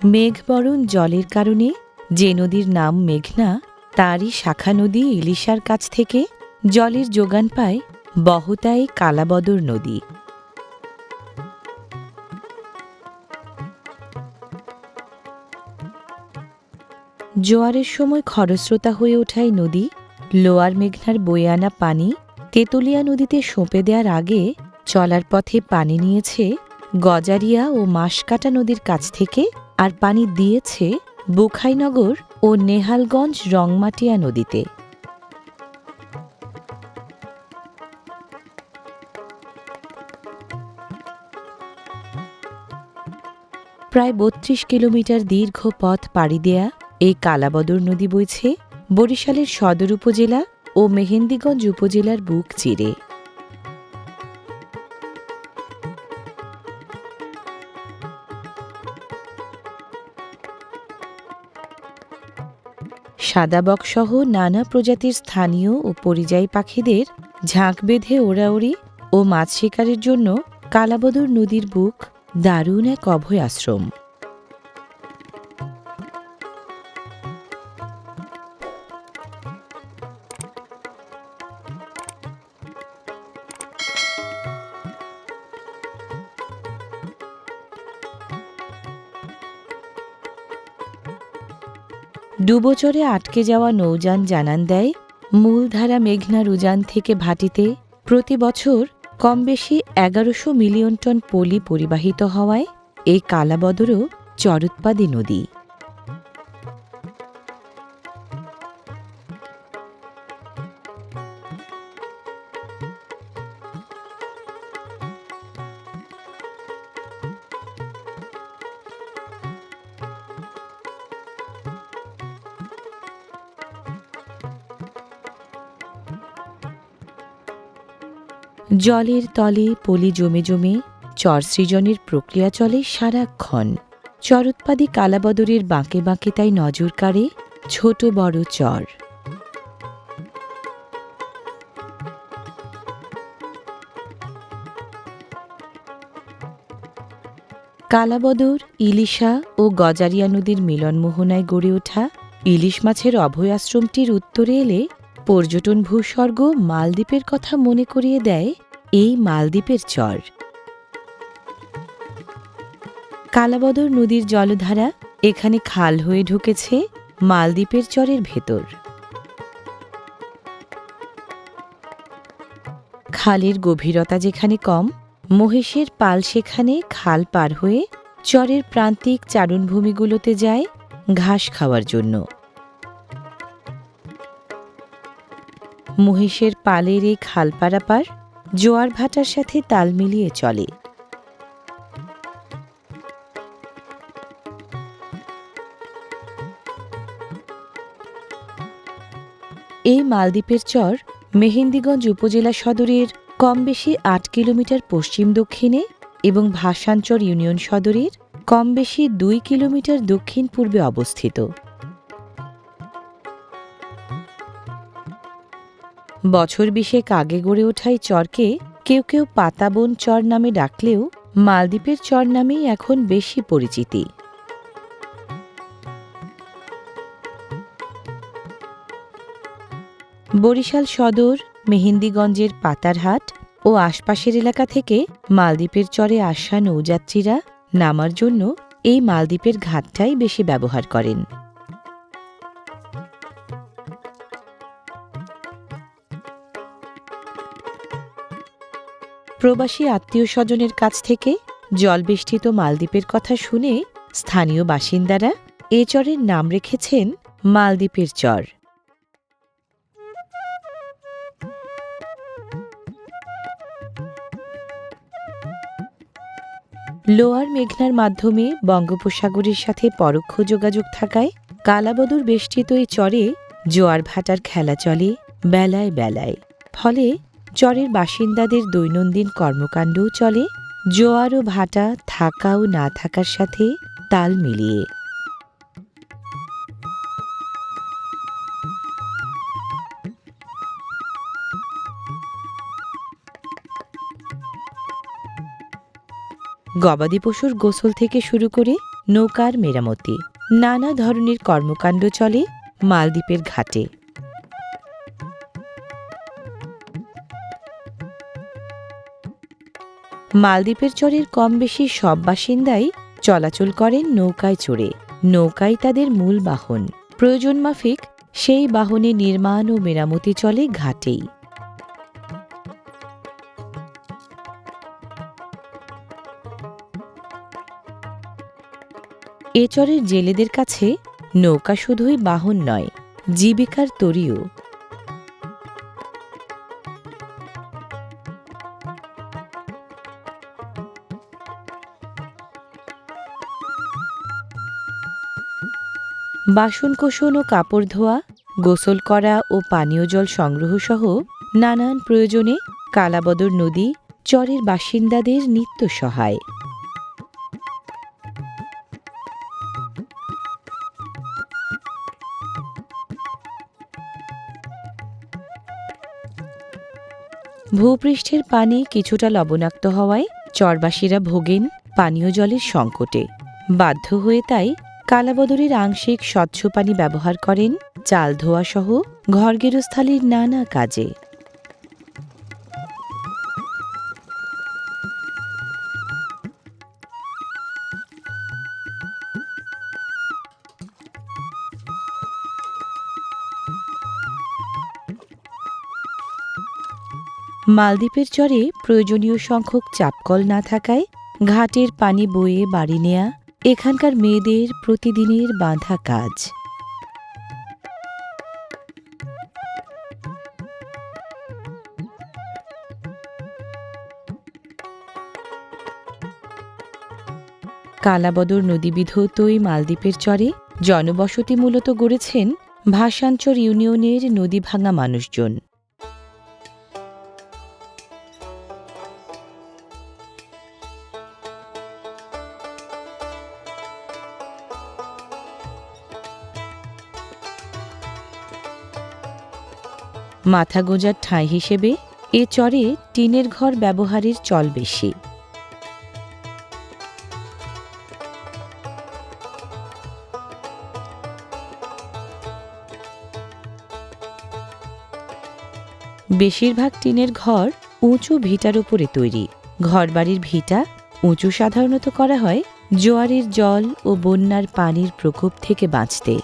মেঘবরণ জলের কারণে যে নদীর নাম মেঘনা, তারই শাখা নদী ইলিশার কাছ থেকে জলের যোগান পায় বহতাই কালাবদর নদী। জোয়ারের সময় খরস্রোতা হয়ে ওঠায় নদী, লোয়ার মেঘনার বয়ে আনা পানি তেতুলিয়া নদীতে সঁপে দেওয়ার আগে চলার পথে পানি নিয়েছে গজারিয়া ও মাসকাটা নদীর কাছ থেকে আর পানি দিয়েছে বুখাইনগর ও নেহালগঞ্জ রংমাটিয়া নদীতে। প্রায় বত্রিশ কিলোমিটার দীর্ঘ পথ পাড়ি দেয়া এই কালাবদর নদী বইছে বরিশালের সদর উপজেলা ও মেহেন্দিগঞ্জ উপজেলার বুক চিরে। সাদাবকসহ নানা প্রজাতির স্থানীয় ও পরিযায়ী পাখিদের ঝাঁক বেঁধে ওড়াওড়ি ও মাছ শিকারের জন্য কালাবদর নদীর বুক দারুণ এক অভয় আশ্রম ডুবোচরে আটকে যাওয়া নৌযান জানান দেয়, মূলধারা মেঘনার উজান থেকে ভাটিতে প্রতি বছর কম বেশি এগারোশো মিলিয়ন টন পলি পরিবাহিত হওয়ায় এই কালাবদরও চরোৎপাদী নদী। জলের তলে পলি জমে জমে চর সৃজনের প্রক্রিয়া চলে সারাক্ষণ। চরোৎপাদী কালাবদরের বাঁকে বাঁকে তাই নজর কাড়ে ছোট বড় চর। কালাবদর, ইলিশা ও গজারিয়া নদীর মিলন মোহনায় গড়ে ওঠা ইলিশ মাছের অভয় আশ্রমটির উত্তরে এলে পর্যটন ভূস্বর্গ মালদ্বীপের কথা মনে করিয়ে দেয় এই মালদ্বীপের চর। কালাবদর নদীর জলধারা এখানে খাল হয়ে ঢুকেছে মালদ্বীপের চরের ভেতর। খালের গভীরতা যেখানে কম মহেশের পাল সেখানে খাল পার হয়ে চরের প্রান্তিক চারণভূমিগুলোতে যায় ঘাস খাওয়ার জন্য। মহিষের পালের এই খাল পারাপার জোয়ার ভাটার সাথে তাল মিলিয়ে চলে। এই মালদ্বীপের চর মেহেন্দিগঞ্জ উপজেলা সদরের কম বেশি আট কিলোমিটার পশ্চিম দক্ষিণে এবং ভাসানচর ইউনিয়ন সদরের কম বেশি দুই কিলোমিটার দক্ষিণ পূর্বে অবস্থিত। বছর বিশেক আগে গড়ে ওঠাই চরকে কেউ কেউ পাতাবন চর নামে ডাকলেও মালদ্বীপের চর নামেই এখন বেশি পরিচিতি। বরিশাল সদর, মেহেন্দিগঞ্জের পাতারহাট ও আশপাশের এলাকা থেকে মালদ্বীপের চরে আসা নৌযাত্রীরা নামার জন্য এই মালদ্বীপের ঘাটটাই বেশি ব্যবহার করেন। প্রবাসী আত্মীয় স্বজনের কাছ থেকে জলবেষ্টিত মালদ্বীপের কথা শুনে স্থানীয় বাসিন্দারা এ চরের নাম রেখেছেন মালদ্বীপের চর। লোয়ার মেঘনার মাধ্যমে বঙ্গোপসাগরের সাথে পরোক্ষ যোগাযোগ থাকায় কালাবদর বেষ্টিত এই চরে জোয়ার ভাটার খেলা চলে বেলায় বেলায়। ফলে চরের বাসিন্দাদের দৈনন্দিন কর্মকাণ্ডও চলে, জোয়ার ও ভাটা থাকা ও না থাকার সাথে তাল মিলিয়ে। গবাদি পশুর গোসল থেকে শুরু করে নৌকার মেরামতি, নানা ধরনের কর্মকাণ্ড চলে মালদ্বীপের ঘাটে। মালদ্বীপের চরের কম বেশি সব বাসিন্দাই চলাচল করেন নৌকায় চড়ে। নৌকাই তাদের মূল বাহন। প্রয়োজন মাফিক সেই বাহনে নির্মাণ ও মেরামতি চলে ঘাটেই। এ চরের জেলেদের কাছে নৌকা শুধুই বাহন নয়, জীবিকার তরীয় বাসনকোসন ও কাপড় ধোয়া, গোসল করা ও পানীয় জল সংগ্রহ সহ নানান প্রয়োজনে কালাবদর নদী, চরের বাসিন্দাদের নিত্য সহায়। ভূপৃষ্ঠের পানি কিছুটা লবণাক্ত হওয়ায় চরবাসীরা ভোগেন পানীয় জলের সংকটে। বাধ্য হয়ে তাই কালাবদরের আংশিক স্বচ্ছ পানি ব্যবহার করেন, চাল ধোয়া সহ ঘরগেরস্থালির নানা কাজে। মালদ্বীপের চরে প্রয়োজনীয় সংখ্যক চাপকল না থাকায় ঘাটের পানি বয়ে বাড়ি নেয়া এখানকার মেয়েদের প্রতিদিনের বাঁধা কাজ। কালাবদর নদীবিধৌত এই মালদ্বীপের চরে জনবসতি মূলত গড়েছেন ভাষাঞ্চর ইউনিয়নের নদী ভাঙা মানুষজন। মাথা গোঁজার ঠাঁই হিসেবে এ চরে টিনের ঘর ব্যবহারের চল বেশি। বেশিরভাগ টিনের ঘর উঁচু ভিটার উপরে তৈরি। ঘরবাড়ির ভিটা উঁচু সাধারণত করা হয় জোয়ারের জল ও বন্যার পানির প্রকোপ থেকে বাঁচতে।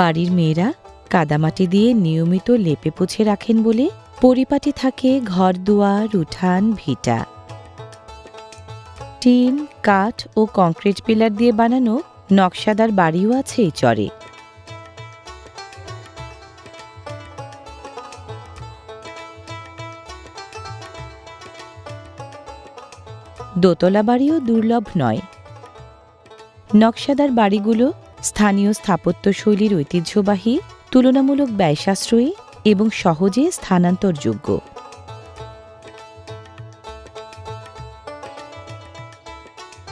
বাড়ির মেয়েরা কাদামাটি দিয়ে নিয়মিত লেপে পুছে রাখেন বলে পরিপাটি থাকে ঘর দুয়ার, উঠান, ভিটা। টিন, কাঠ ও কংক্রিট পিলার দিয়ে বানানো নকশাদার বাড়িও আছে এই চরে। দোতলা বাড়িও দুর্লভ নয়। নকশাদার বাড়িগুলো স্থানীয় স্থাপত্য শৈলীর ঐতিহ্যবাহী, তুলনামূলক ব্যয় সাশ্রয়ী এবং সহজে স্থানান্তরযোগ্য।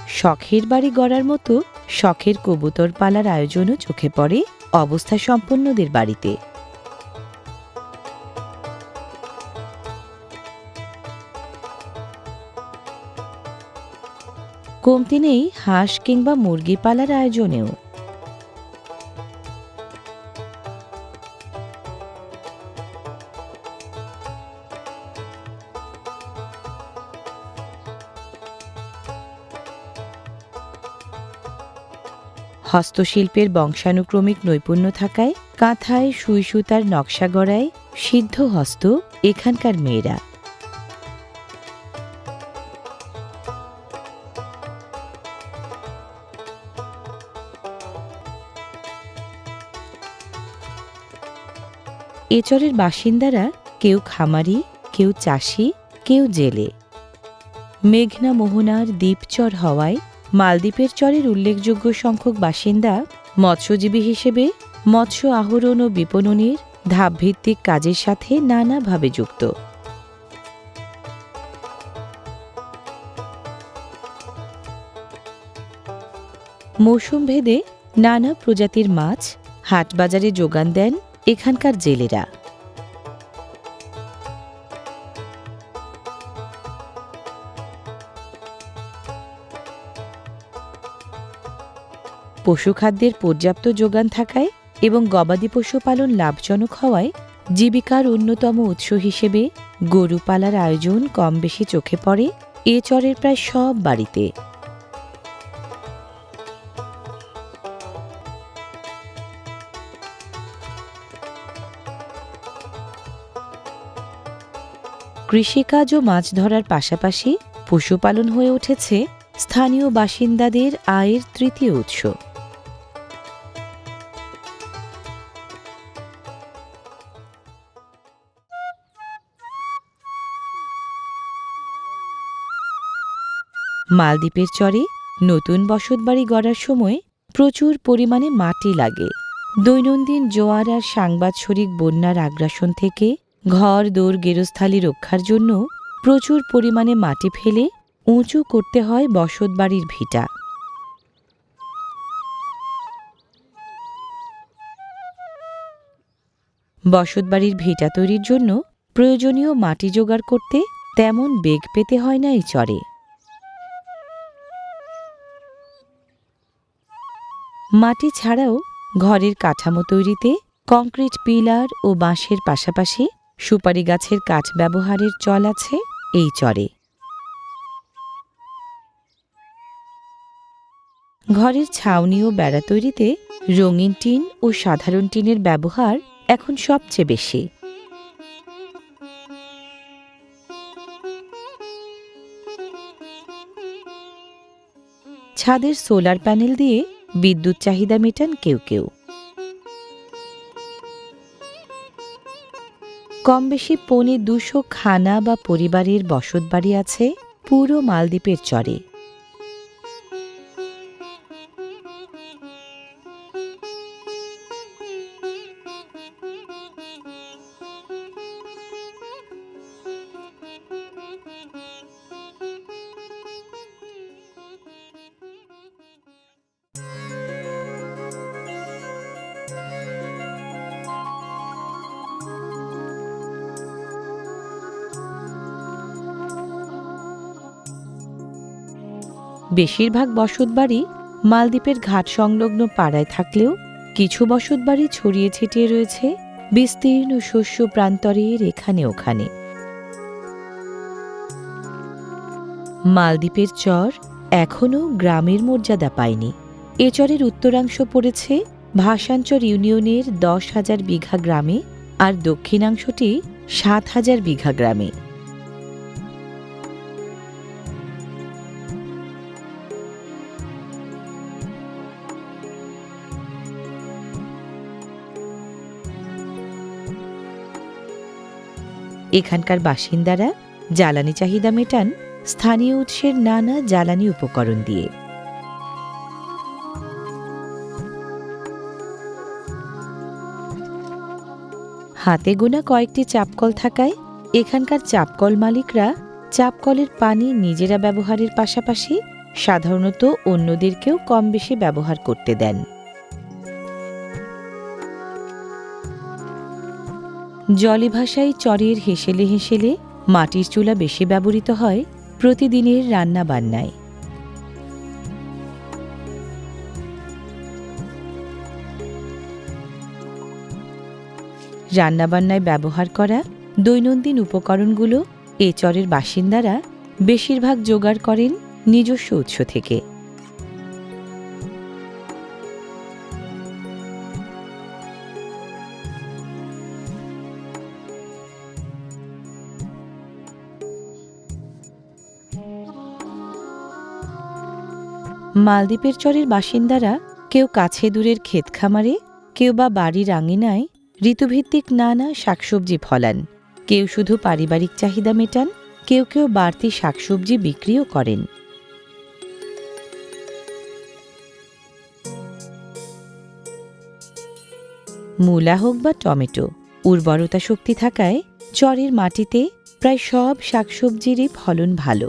শখের বাড়ি গড়ার মতো শখের কবুতর পালার আয়োজনও চোখে পড়ে অবস্থা সম্পন্নদের বাড়িতে। কমতি নেই হাঁস কিংবা মুরগি পালার আয়োজনেও। হস্তশিল্পের বংশানুক্রমিক নৈপুণ্য থাকায় কাঁথায় সুই সুতার নকশা গড়ায় সিদ্ধ হস্ত এখানকার মেয়েরা। এচরের বাসিন্দারা কেউ খামারি, কেউ চাষি, কেউ জেলে। মেঘনা মোহনার দ্বীপচর হওয়ায় মালদ্বীপের চরের উল্লেখযোগ্য সংখ্যক বাসিন্দা মৎস্যজীবী হিসেবে মৎস্য আহরণ ও বিপণনের ধাপভিত্তিক কাজের সাথে নানাভাবে যুক্ত। মৌসুম ভেদে নানা প্রজাতির মাছ হাটবাজারে যোগান দেন এখানকার জেলেরা। পশুখাদ্যের পর্যাপ্ত যোগান থাকায় এবং গবাদি পশুপালন লাভজনক হওয়ায় জীবিকার অন্যতম উৎস হিসেবে গরু পালার আয়োজন কম বেশি চোখে পড়ে এ চরের প্রায় সব বাড়িতে। কৃষিকাজ ও মাছ ধরার পাশাপাশি পশুপালন হয়ে উঠেছে স্থানীয় বাসিন্দাদের আয়ের তৃতীয় উৎস। মালদ্বীপের চরে নতুন বসতবাড়ি গড়ার সময় প্রচুর পরিমাণে মাটি লাগে। দৈনন্দিন জোয়ার আর সাংবাৎসরিক বন্যার আগ্রাসন থেকে ঘর দৌড় গেরস্থালি রক্ষার জন্য প্রচুর পরিমাণে মাটি ফেলে উঁচু করতে হয় বসতবাড়ির ভিটা। বসতবাড়ির ভিটা তৈরির জন্য প্রয়োজনীয় মাটি জোগাড় করতে তেমন বেগ পেতে হয় না এই চরে। মাটি ছাড়াও ঘরের কাঠামো তৈরিতে কংক্রিট পিলার ও বাঁশের পাশাপাশি সুপারি গাছের কাঠ ব্যবহারের চল আছে এই চরে। ঘরের ছাউনি ও বেড়া তৈরিতে রঙিন টিন ও সাধারণ টিনের ব্যবহার এখন সবচেয়ে বেশি। ছাদের সোলার প্যানেল দিয়ে বিদ্যুৎ চাহিদা মেটান কেউ কেউ। কম বেশি পৌনে দুশো খানা বা পরিবারের বসতবাড়ি আছে পুরো মালদ্বীপের চরে। বেশিরভাগ বসতবাড়ি মালদ্বীপের ঘাট সংলগ্ন পাড়ায় থাকলেও কিছু বসতবাড়ি ছড়িয়ে ছিটিয়ে রয়েছে, বিস্তীর্ণ শস্য প্রান্তরের এখানে ওখানে। মালদ্বীপের চর এখনও গ্রামের মর্যাদা পায়নি। এ চরের উত্তরাংশ পড়েছে ভাষাঞ্চর ইউনিয়নের দশ হাজার বিঘা গ্রামে আর দক্ষিণাংশটি সাত হাজার বিঘা গ্রামে। এখানকার বাসিন্দারা জ্বালানি চাহিদা মেটান স্থানীয় উৎসের নানা জ্বালানি উপকরণ দিয়ে। হাতে গোনা কয়েকটি চাপকল থাকায় এখানকার চাপকল মালিকরা চাপকলের পানি নিজেরা ব্যবহারের পাশাপাশি সাধারণত অন্যদেরকেও কম বেশি ব্যবহার করতে দেন। জলে ভাষায় চরের হেসেলে হেসেলে মাটির চুলা বেশি ব্যবহৃত হয় প্রতিদিনের রান্না বান্নায়। রান্নাবান্নায় ব্যবহার করা দৈনন্দিন উপকরণগুলো এ চরের বাসিন্দারা বেশিরভাগ জোগাড় করেন নিজস্ব উৎস থেকে। মালদ্বীপের চরের বাসিন্দারা কেউ কাছে দূরের ক্ষেত খামারে, কেউ বা বাড়ির আঙিনায় ঋতুভিত্তিক নানা শাকসবজি ফলান। কেউ শুধু পারিবারিক চাহিদা মেটান, কেউ কেউ বাড়তি শাকসবজি বিক্রিও করেন। মূলা হোক বা টমেটো, উর্বরতা শক্তি থাকায় চরের মাটিতে প্রায় সব শাকসবজিরই ফলন ভালো।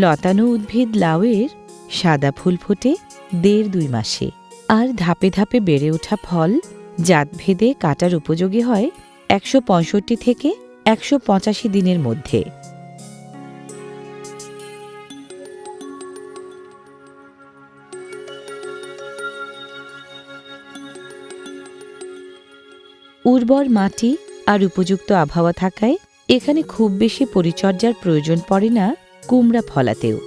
লতানো উদ্ভিদ লাউয়ের সাদা ফুল ফোটে দেড় দুই মাসে। আর ধাপে ধাপে বেড়ে ওঠা ফল জাতভেদে কাটার উপযোগী হয় একশো পঁয়ষট্টি থেকে একশো পঁচাশি দিনের মধ্যে। উর্বর মাটি আর উপযুক্ত আবহাওয়া থাকায় এখানে খুব বেশি পরিচর্যার প্রয়োজন পড়ে না কুমড়া ফলাতেও।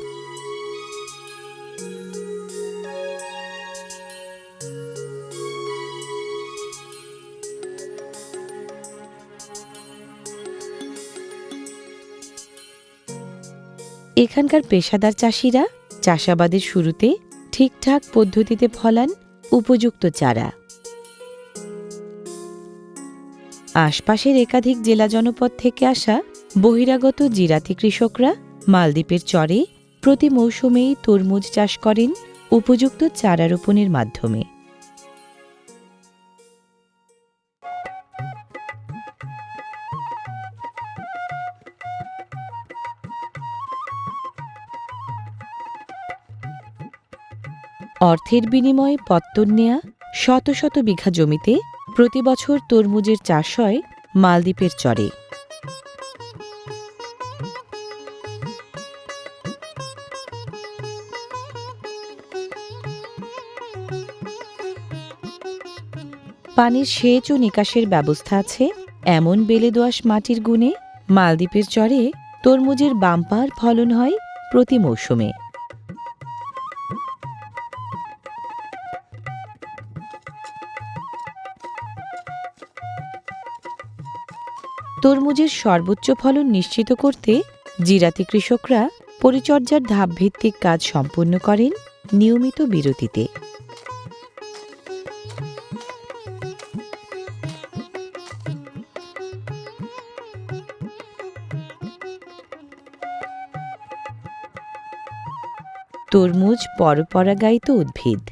এখানকার পেশাদার চাষিরা চাষাবাদের শুরুতে ঠিকঠাক পদ্ধতিতে ফলান উপযুক্ত চারা। আশপাশের একাধিক জেলা জনপদ থেকে আসা বহিরাগত জিরাতি কৃষকরা মালদ্বীপের চরে প্রতি মৌসুমেই তরমুজ চাষ করেন উপযুক্ত চারা রোপণের মাধ্যমে। অর্থের বিনিময়ে পত্তন নেয়া শত শত বিঘা জমিতে প্রতি বছর তরমুজের চাষ হয় মালদ্বীপের চরে। পানির সেচ ও নিকাশের ব্যবস্থা আছে। এমন বেলে দোআঁশ মাটির গুণে মালদ্বীপের চরে তরমুজের বাম্পার ফলন হয় প্রতি মৌসুমে। তরমুজের সর্বোচ্চ ফলন নিশ্চিত করতে জিরাতি কৃষকরা পরিচর্যার ধাপভিত্তিক কাজ সম্পন্ন করেন নিয়মিত বিরতিতে। তরমুজ পরপরাগায়িত উদ্ভিদ।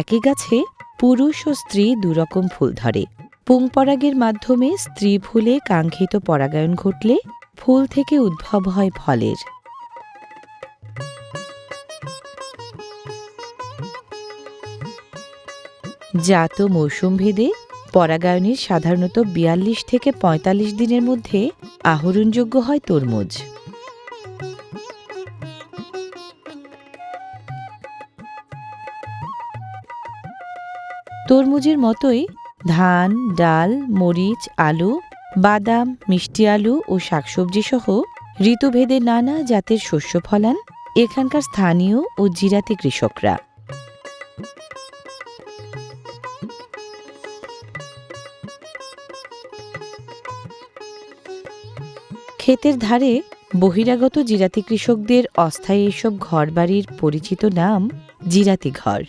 একই গাছে পুরুষ ও স্ত্রী দুরকম ফুল ধরে। পুংপরাগের মাধ্যমে স্ত্রী ফুলে কাঙ্ক্ষিত পরাগায়ন ঘটলে ফুল থেকে উদ্ভব হয় ফলের। জাত মৌসুম ভেদে পরাগায়নের সাধারণত বিয়াল্লিশ থেকে ৪৫ দিনের মধ্যে আহরণযোগ্য হয় তরমুজ। তরমুজের মতোই ধান, ডাল, মরিচ, আলু, বাদাম, মিষ্টি আলু ও শাকসবজি সহ ঋতুভেদে নানা জাতের শস্য ফলান এখানকার স্থানীয় ও জিরাতি কৃষকরা। ক্ষেতের ধারে বহিরাগত জিরাতি কৃষকদের অস্থায়ী এসব ঘরবাড়ির পরিচিত নাম জিরাতি ঘর।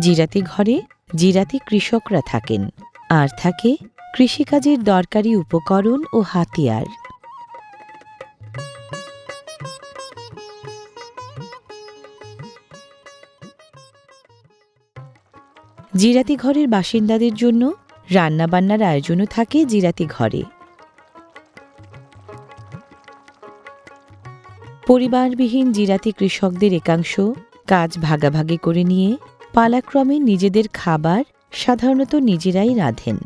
জিরাতি ঘরে জিরাতি কৃষকরা থাকেন। আর থাকে কৃষিকাজের দরকারি উপকরণ ও হাতিয়ার। জিরাতি ঘরের বাসিন্দাদের জন্য রান্নাবান্নার আয়োজনও থাকে জিরাতি ঘরে। পরিবারবিহীন জিরাতি কৃষকদের একাংশ কাজ ভাগাভাগি করে নিয়ে পালাক্রমে নিজেদের খাবার সাধারণত নিজেরাই রাঁধেন।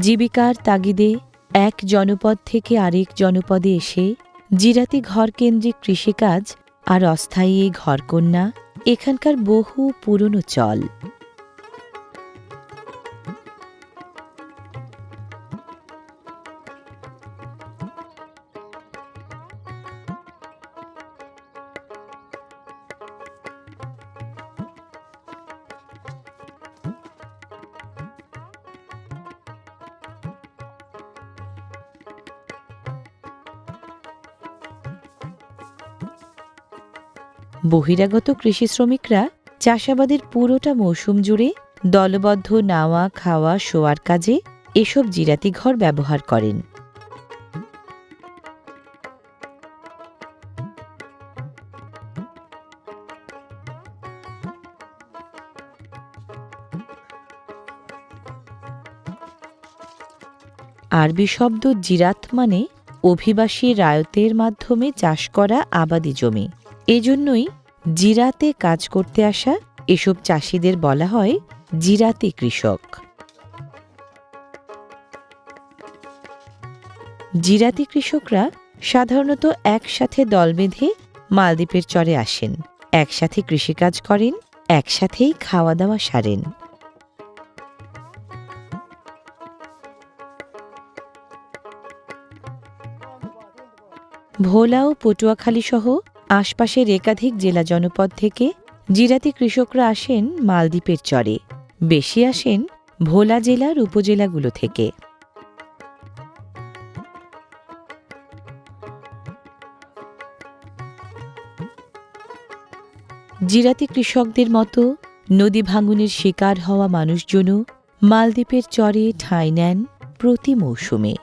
জীবিকার তাগিদে এক জনপদ থেকে আরেক জনপদে এসে জিরাতি ঘর কেন্দ্রিক কৃষিকাজ আর অস্থায়ী ঘরকন্যা এখানকার বহু পুরনো চল। বহিরাগত কৃষি শ্রমিকরা চাষাবাদের পুরোটা মৌসুম জুড়ে দলবদ্ধ নাওয়া, খাওয়া, শোয়ার কাজে এসব জিরাতি ঘর ব্যবহার করেন। আরবি শব্দ জিরাত মানে অভিবাসী রায়তের মাধ্যমে চাষ করা আবাদি জমি। এজন্যই জিরাতে কাজ করতে আসা এসব চাষিদের বলা হয় জিরাতি কৃষক। জিরাতি কৃষকরা সাধারণত একসাথে দল বেঁধে মালদ্বীপের চরে আসেন, একসাথে কৃষিকাজ করেন, একসাথেই খাওয়া দাওয়া সারেন। ভোলা ও পটুয়াখালী সহ আশপাশের একাধিক জেলা জনপদ থেকে জিরাতি কৃষকরা আসেন মালদ্বীপের চরে, বেশি আসেন ভোলা জেলার উপজেলাগুলো থেকে। জিরাতি কৃষকদের মতো নদী ভাঙনের শিকার হওয়া মানুষজনও মালদ্বীপের চরে ঠাঁই নেন প্রতি মৌসুমে।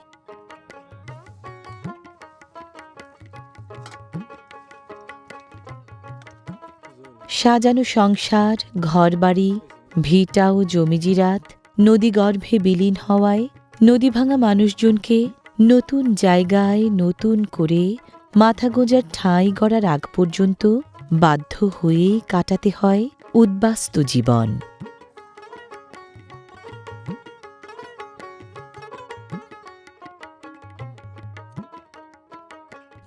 সাজানো সংসার, ঘরবাড়ি ভিটা ও জমিজিরাত, নদীগর্ভে বিলীন হওয়ায় নদী ভাঙা মানুষজনকে নতুন জায়গায় নতুন করে মাথা গোজার ঠাঁই গড়ার আগ পর্যন্ত বাধ্য হয়েই কাটাতে হয় উদ্বাস্তু জীবন।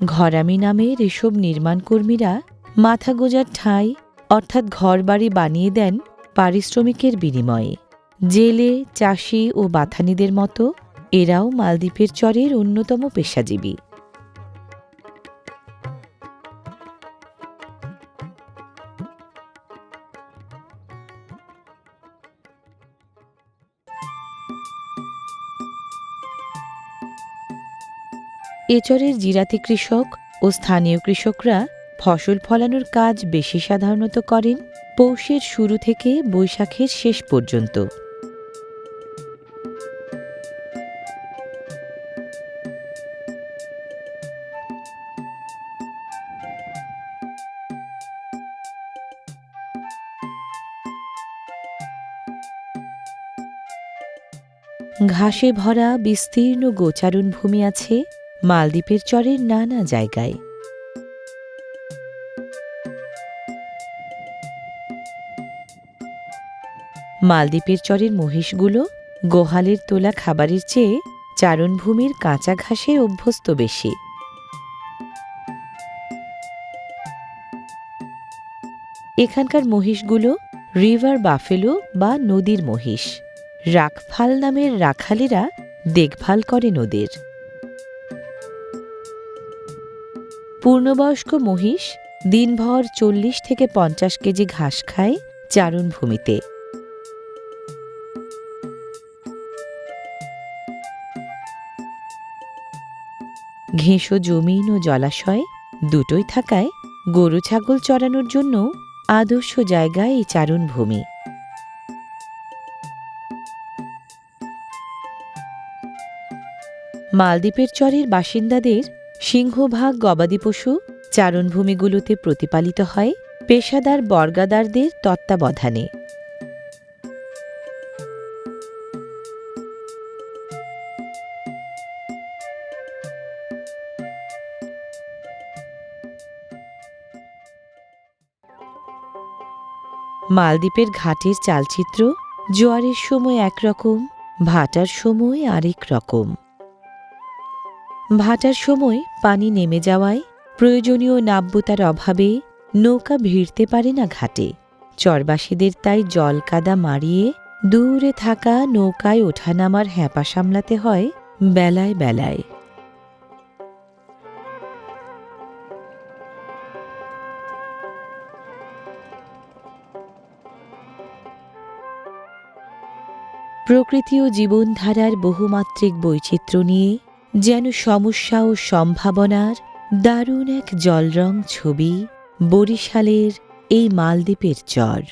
ঘরামি নামের এসব নির্মাণকর্মীরা মাথা গোজার ঠাঁই অর্থাৎ ঘরবাড়ি বানিয়ে দেন পারিশ্রমিকের বিনিময়ে। জেলে, চাষি ও বাথানিদের মতো এরাও মালদ্বীপের চরের অন্যতম পেশাজীবী। এচরের জিরাতি কৃষক ও স্থানীয় কৃষকরা ফসল ফলানোর কাজ বেশি সাধারণত করেন পৌষের শুরু থেকে বৈশাখের শেষ পর্যন্ত। ঘাসে ভরা বিস্তীর্ণ গোচারণ ভূমি আছে মালদ্বীপের চরের নানা জায়গায়। মালদ্বীপের চরের মহিষগুলো গোহালের তোলা খাবারের চেয়ে চারণভূমির কাঁচা ঘাসে অভ্যস্ত বেশি। এখানকার মহিষগুলো রিভার বাফেলো বা নদীর মহিষ। রাখফাল নামের রাখালেরা দেখভাল করে নদীর। পূর্ণবয়স্ক মহিষ দিনভর চল্লিশ থেকে পঞ্চাশ কেজি ঘাস খায় চারণভূমিতে। ঘেঁষো জমিন ও জলাশয় দুটোই থাকায় গরু ছাগল চড়ানোর জন্য আদর্শ জায়গায় এই চারণভূমি। মালদ্বীপের চরের বাসিন্দাদের সিংহভাগ গবাদি পশু চারণভূমিগুলোতে প্রতিপালিত হয় পেশাদার বর্গাদারদের তত্ত্বাবধানে। মালদ্বীপের ঘাটের চালচিত্র, জোয়ারের সময় একরকম, ভাটার সময় আরেক রকম। ভাটার সময় পানি নেমে যাওয়ায় প্রয়োজনীয় নাব্যতার অভাবে নৌকা ভিড়তে পারে না ঘাটে। চরবাসীদের তাই জল কাদা মারিয়ে দূরে থাকা নৌকায় ওঠানামার হ্যাপা সামলাতে হয় বেলায় বেলায়। প্রকৃতি ও জীবনধারার বহুমাত্রিক বৈচিত্র্য নিয়ে যেন সমস্যা ও সম্ভাবনার দারুণ এক জলরং ছবি বরিশালের এই মালদ্বীপের চর।